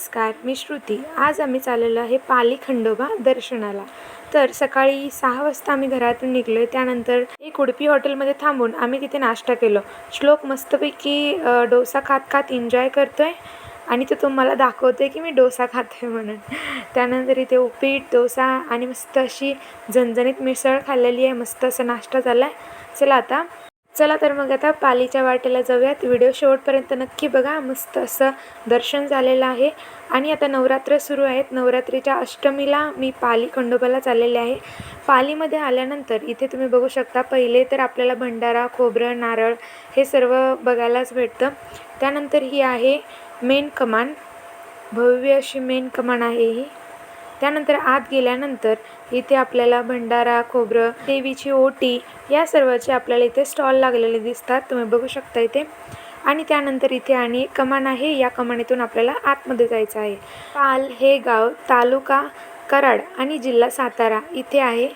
नमस्कार मी श्रुती. आज आम्ही चाललेलो आहे पाली खंडोबा दर्शनाला. तर सकाळी सहा वाजता आम्ही घरातून निघलो आहे त्यानंतर एक उडपी हॉटेलमध्ये थांबून आम्ही तिथे नाश्ता केलो. श्लोक मस्तपैकी डोसा खात खात एन्जॉय करतो आहे आणि तो तुम्हाला दाखवतो आहे की मी डोसा खातो आहे म्हणून. त्यानंतर इथे उपीट डोसा आणि मस्त अशी झणझणीत मिसळ खाल्लेली आहे. मस्त असा नाश्ता झाला आहे चला आता चला तर मग आता पालीच्या वाटेला जाऊयात. व्हिडिओ शेवटपर्यंत नक्की बघा. मस्त असं दर्शन झालेलं आहे. आणि आता नवरात्र सुरू आहेत. नवरात्रीच्या अष्टमीला मी पाली खंडोबाला चाललेले आहे. पालीमध्ये आल्यानंतर इथे तुम्ही बघू शकता पहिले तर आपल्याला भंडारा खोबरं नारळ हे सर्व बघायलाच भेटतं. त्यानंतर ही आहे मेन कमान. भव्य अशी मेन कमान आहे ही. त्यानंतर आत गेल्यानंतर इथे आपल्याला भंडारा खोबरं देवीची ओटी या सर्वाचे आपल्याला इथे स्टॉल लागलेले दिसतात. तुम्ही बघू शकता इथे. आणि त्यानंतर इथे आणि एक कमान आहे. या कमानीतून आपल्याला आतमध्ये जायचं आहे. पाल हे गाव तालुका कराड आणि जिल्हा सातारा इथे आहे.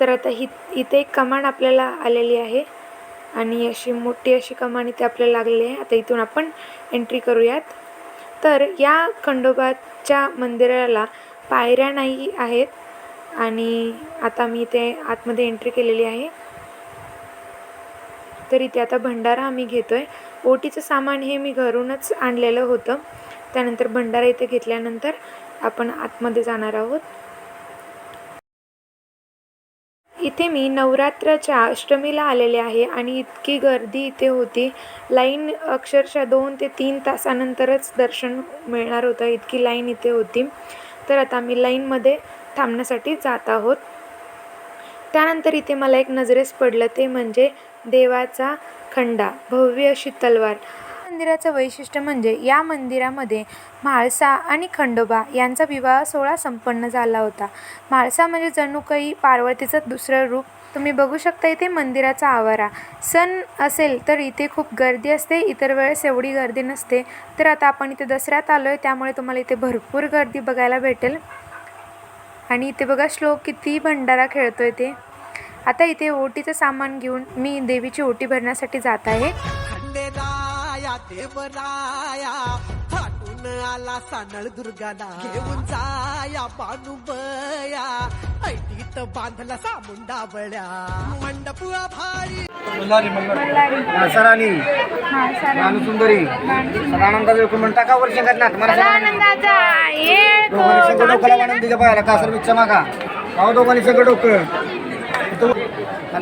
तर आता ही इथे एक कमान आपल्याला आलेली आहे. आणि अशी मोठी अशी कमान इथे आपल्याला लागलेली आहे. आता इथून आपण एंट्री करूयात. तर या खंडोबाच्या मंदिराला पायऱ्या नाही आहेत आणि आता मी इथे आतमध्ये एंट्री केलेली आहे. तर इथे आता भंडारा आम्ही घेतो आहे ओटीचं सामान हे मी घरूनच आणलेलं होतं. त्यानंतर भंडारा इथे घेतल्यानंतर आपण आतमध्ये जाणार आहोत. इथे मी नवरात्राच्या अष्टमीला आलेले आहे आणि इतकी गर्दी इथे होती. लाईन अक्षरशः दोन ते तीन तासानंतरच दर्शन मिळणार होतं. इतकी लाईन इथे होती. तर आता आम्ही लाईनमध्ये थांबण्यासाठी जात आहोत. त्यानंतर इथे मला एक नजरेस पडलं ते म्हणजे देवाचा खंडा भव्य अशी तलवार मंदिराचं वैशिष्ट्य म्हणजे या मंदिरामध्ये म्हाळसा आणि खंडोबा यांचा विवाह सोहळा संपन्न झाला होता. म्हाळसा म्हणजे जणू काही पार्वतीचं दुसरं रूप तुम्ही बघू शकता इथे मंदिराचा आवारा. सण असेल तर इथे खूप गर्दी असते इतर वेळेस एवढी गर्दी नसते. तर आता आपण इथे दसऱ्यात आलो आहे त्यामुळे तुम्हाला इथे भरपूर गर्दी बघायला भेटेल. आणि इथे बघा श्लोक किती भंडारा खेळतो आहे ते. आता इथे ओटीचं सामान घेऊन मी देवीची ओटी भरण्यासाठी जात आहे. आला सानळ दुर्गाला. घेऊन जाया बानुबया ऐटीत बांधला सामुंडा बळ्या मंडप भारी सरानी सुंदरी सदानंद डॉक्युमेंट टाका वर शेंगात नाथ मला दोघांनी सगळं डोक्याला वाढून तिच्या पायाला कासर बिच्छा मागा. अहो दोघांनी सगळं डोकं.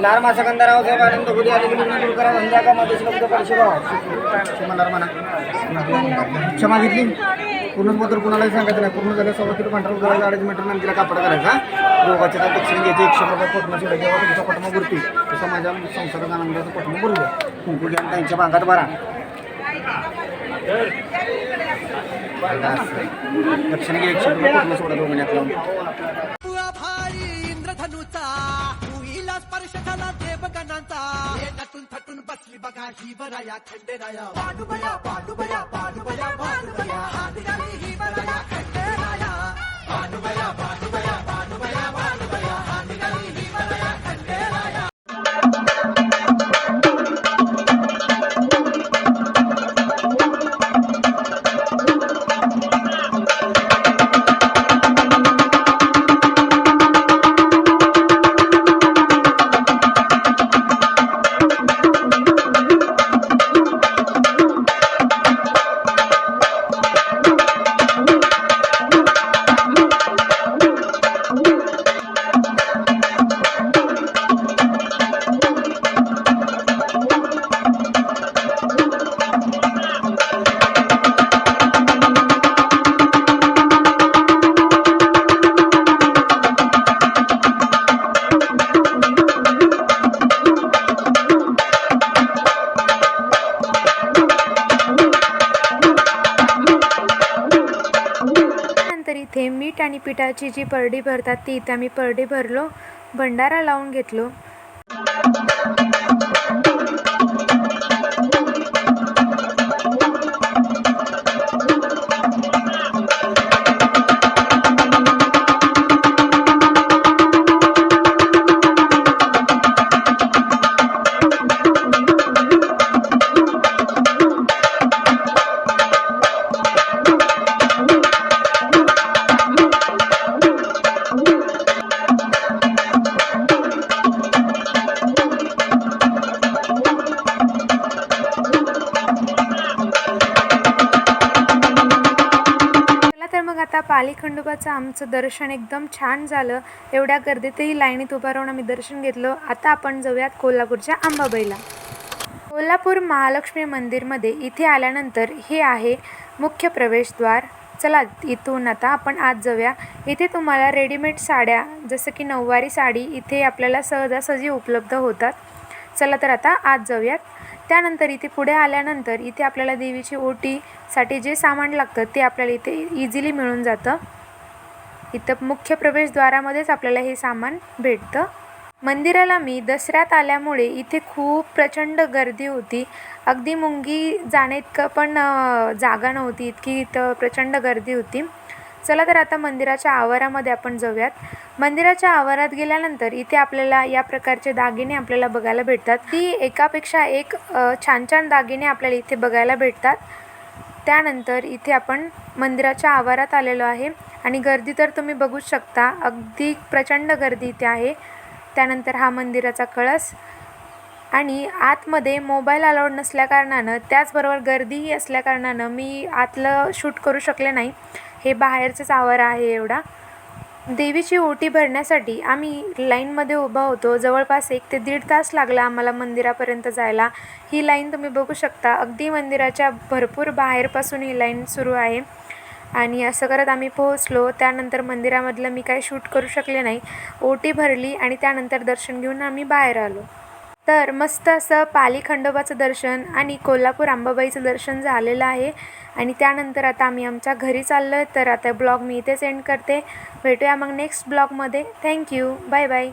लाल मासा गंधाराव साहेब आनंद गुडी आले गेली दूर करा. धंदा का मध्ये शब्द परिषद म्हणा. क्षमा घेतली. पूर्ण पत्र कुणालाही सांगायचं नाही. पूर्ण झालं सव्वा किलो पांढरा करायचा अडीच मीटर नंतर कापड करायचा दोघांच्या त्या दक्षिण घ्यायचे एकशे रुपये पोटमा सोडा जेव्हा तुमचा पटमा बुरती तसं माझ्या संसाराचा आनंदाचा पटमा बुरू द्या कुंकू घ्या त्यांच्या भागात भरा. दक्षिण घ्या एकशे रुपये पोटमा सोडा दोघांनी लावून बुवा भारी इंद्रधनुचा मुहीला स्पर्श झाला देवगणांचा हे नटून थटून बसली बघा ही बराया खंडेराया पांडुबया पांडुबया पांडुबया पांडुबया हात घाली ही बराया खंडेराया पांडुबया पांडुबया पांडुबया इथे मीठ आणि पिठाची जी परडी भरतात ती इथे आम्ही परडी भरलो भंडारा लावून घेतलो. काली खंडोबाचं आमचं दर्शन एकदम छान झालं. एवढ्या गर्दीतही लाईनीत उभं राहून आम्ही दर्शन घेतलं. आता आपण जाऊयात कोल्हापूरच्या आंबाबाईला. कोल्हापूर महालक्ष्मी मंदिरमध्ये इथे आल्यानंतर हे आहे मुख्य प्रवेशद्वार. चला इथून आता आपण आज जाऊया. इथे तुम्हाला रेडीमेड साड्या जसं की नऊवारी साडी इथे आपल्याला सहजासहजी उपलब्ध होतात. चला तर आता आज जाऊयात. त्यानंतर इथे पुढे आल्यानंतर इथे आपल्याला देवीची ओटीसाठी जे सामान लागतं ते आपल्याला इथे इझिली मिळून जातं. इथं मुख्य प्रवेशद्वारामध्येच आपल्याला हे सामान भेटतं. मंदिराला मी दसऱ्यात आल्यामुळे इथे खूप प्रचंड गर्दी होती. अगदी मुंगी जाण्याइतकं पण जागा नव्हती. इतकी इथं प्रचंड गर्दी होती. चला तर आता मंदिराच्या आवारामध्ये आपण जाऊयात. मंदिराच्या आवारात गेल्यानंतर इथे आपल्याला या प्रकारचे दागिने आपल्याला बघायला भेटतात. ती एकापेक्षा एक छान छान दागिने आपल्याला इथे बघायला भेटतात. त्यानंतर इथे आपण मंदिराच्या आवारात आलेलो आहे आणि गर्दी तर तुम्ही बघूच शकता. अगदी प्रचंड गर्दी इथे आहे. त्यानंतर हा मंदिराचा कळस. आणि आतमध्ये मोबाईल अलाउड नसल्याकारणानं त्याचबरोबर गर्दीही असल्याकारणानं मी आतलं शूट करू शकले नाही. हे बाहेरचंच आवार आहे एवढा. देवीची ओटी भरण्यासाठी आम्ही लाईनमध्ये उभा होतो. जवळपास एक ते दीड तास लागला आम्हाला मंदिरापर्यंत जायला. ही लाईन तुम्ही बघू शकता. अगदी मंदिराच्या भरपूर बाहेरपासून ही लाईन सुरू आहे. आणि असं करत आम्ही पोहोचलो. त्यानंतर मंदिरामधलं मी काही शूट करू शकले नाही. ओटी भरली आणि त्यानंतर दर्शन घेऊन आम्ही बाहेर आलो. तर मस्त असं पाली खंडोबाचं दर्शन आणि कोल्हापूर अंबाबाईचं दर्शन झालेलं आहे. आणि त्यानंतर आता आम्ही आमच्या घरी चाललो आहे तर आता ब्लॉग मी इथेच एंड करते. भेटूया मग नेक्स्ट ब्लॉगमध्ये. Thank you bye bye